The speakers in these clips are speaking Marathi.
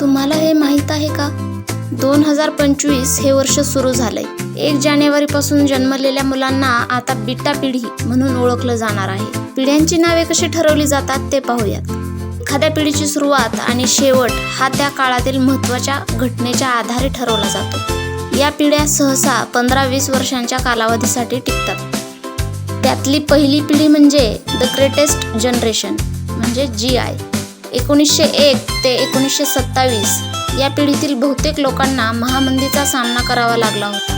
तुम्हाला हे माहीत आहे का? दोन हजार पंचवीस हे वर्ष सुरू झालंय. एक जानेवारीपासून जन्मलेल्या मुलांना आता बिटा पिढी म्हणून ओळखलं जाणार आहे. पिढ्यांची नावे कशी ठरवली जातात ते पाहूयात. एखाद्या पिढीची सुरुवात आणि शेवट हा त्या काळातील महत्त्वाच्या घटनेच्या आधारे ठरवला जातो. या पिढ्या सहसा पंधरा वीस वर्षांच्या कालावधीसाठी टिकतात. त्यातली पहिली पिढी म्हणजे द ग्रेटेस्ट जनरेशन म्हणजे जी आय एकोणीसशे एक ते एकोणीसशे सत्तावीस या पिढीतील बहुतेक लोकांना महामंदीचा सामना करावा लागला होता.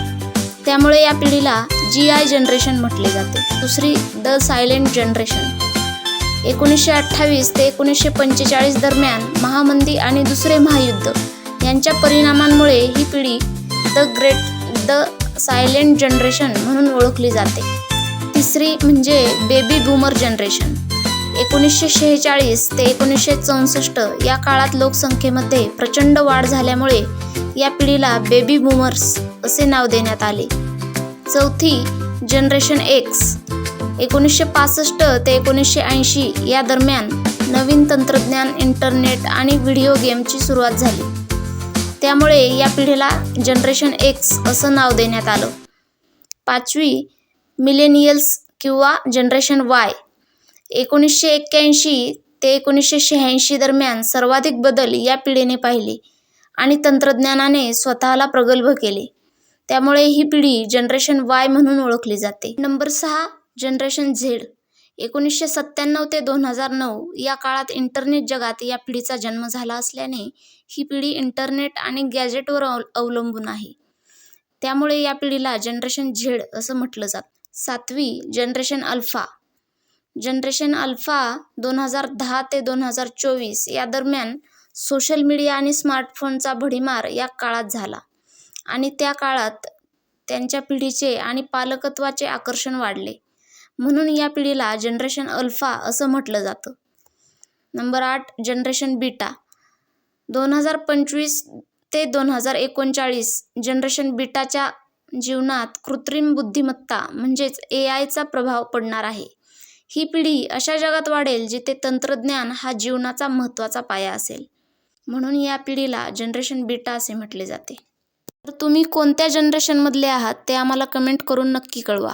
त्यामुळे या पिढीला जी आय जनरेशन म्हटले जाते. दुसरी द सायलेंट जनरेशन एकोणीसशे अठ्ठावीस ते एकोणीसशे पंचेचाळीस दरम्यान महामंदी आणि दुसरे महायुद्ध यांच्या परिणामांमुळे ही पिढी the great the silent generation म्हणून ओळखली जाते. तिसरी म्हणजे बेबी बूमर जनरेशन एकोणीसशे शेहेचाळीस ते एकोणीसशे चौसष्ट या काळात लोकसंख्येमध्ये प्रचंड वाढ झाल्यामुळे या पिढीला बेबी बूमर्स असे नाव देण्यात आले. चौथी जनरेशन एक्स एकोणीसशे पासष्ट ते एकोणीसशे ऐंशी या दरम्यान नवीन तंत्रज्ञान इंटरनेट आणि व्हिडिओ गेमची सुरुवात झाली. त्यामुळे या पिढीला जनरेशन एक्स असं नाव देण्यात आलं. पाचवी मिलेनियल्स किंवा जनरेशन वाय एकोणीसशे एक्क्याऐंशी ते एकोणीसशे शहाऐंशी दरम्यान सर्वाधिक बदल या पिढीने पाहिले आणि तंत्रज्ञानाने स्वतःला प्रगल्भ केले. त्यामुळे ही पिढी जनरेशन वाय म्हणून ओळखली जाते. नंबर सहा जनरेशन झेड एकोणीसशे सत्त्याण्णव ते दोन हजार नऊ या काळात इंटरनेट जगात या पिढीचा जन्म झाला असल्याने ही पिढी इंटरनेट आणि गॅजेटवर अव अवलंबून आहे. त्यामुळे या पिढीला जनरेशन झेड असं म्हटलं जातं. सातवी जनरेशन अल्फा जनरेशन अल्फा दोन हजार दहा ते दोन हजार चोवीस या दरम्यान सोशल मीडिया आणि स्मार्टफोनचा भडीमार या काळात झाला. आणि त्या काळात त्यांच्या पिढीचे आणि पालकत्वाचे आकर्षण वाढले. म्हणून या पिढीला जनरेशन अल्फा असं म्हटलं जातं. नंबर आठ जनरेशन बीटा. दोन हजार पंचवीस ते दोन हजार एकोणचाळीस जनरेशन बीटाच्या जीवनात कृत्रिम बुद्धिमत्ता म्हणजेच ए आयचा प्रभाव पडणार आहे. ही पिढी अशा जगात वाढेल जिथे तंत्रज्ञान हा जीवनाचा महत्त्वाचा पाया असेल. म्हणून या पिढीला जनरेशन बीटा असे म्हटले जाते. तर तुम्ही कोणत्या जनरेशनमधले आहात ते आम्हाला कमेंट करून नक्की कळवा.